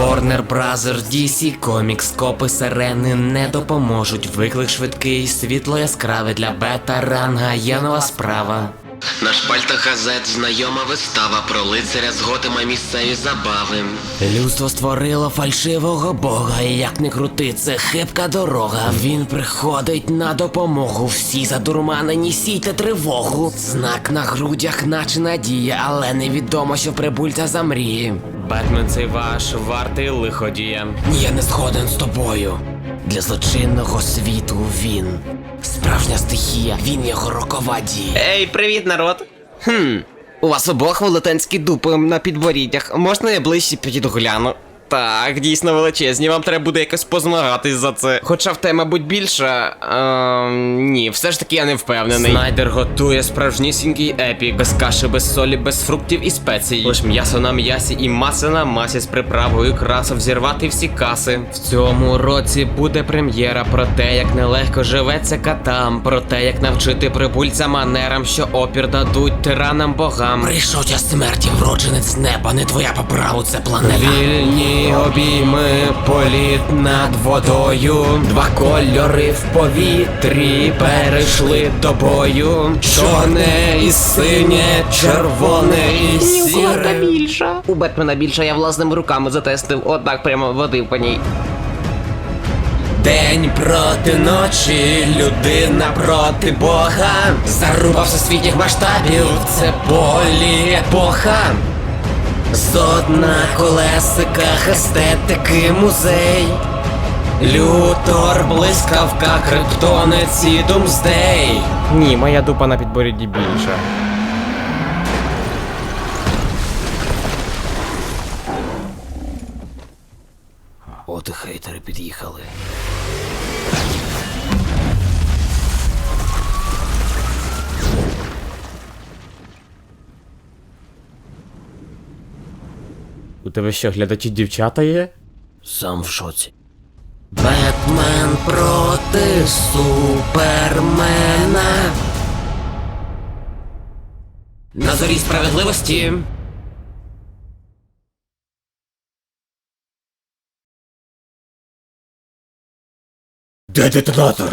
Warner Brothers, DC Comics, копи сирени не допоможуть. Виклик швидкий, світло яскраве для бета ранга, є нова справа. На шпальтах газет знайома вистава про лицаря з готима місцеві забави. Людство створило фальшивого бога, і як не крути, це хибка дорога. Він приходить на допомогу. Всі задурманені, сійте тривогу. Знак на грудях, наче надія, але невідомо, що прибульця замріє. Бетмен цей ваш вартий лиходія. Я не згоден з тобою. Для злочинного світу він. Справжня стихія, він його рокова дія. Ей, привіт, народ! Хм, у вас обох велетенські дупи на підборіддях. Можна я ближче підгляну? гляну? Так, дійсно величезні, вам треба буде якось позмагатись за це. Хоча в те, мабуть, більше. Ем, ні, все ж таки я не впевнений. Снайдер готує справжнісінький епік. Без каші, без солі, без фруктів і спецій. Лиш м'ясо на м'ясі і маса на масі з приправою красу взірвати всі каси. В цьому році буде прем'єра про те, як нелегко живеться катам, про те, як навчити прибульця манерам, що опір дадуть тиранам богам. Прийшов час смерті, вродженець з неба, не твоя по праву, це планета. Вільні обійми, політ над водою. Два кольори в повітрі перейшли до бою. Чорне і синє, червоне і сіре. більша. У Бетмена більша я власними руками затестив. Отак прямо водив по ній. День проти ночі, людина проти Бога. Заруба всесвітніх масштабів, це полі епоха. Зод на колесиках, естетики музей. Лютор, блискавка, криптонець і Думсдей. Ні, моя дупа на підборідді більша. От і хейтери під'їхали. У тебе що, глядачі дівчата є? Сам в шоці. Бетмен проти супермена. На зорі справедливості. Де детонатор?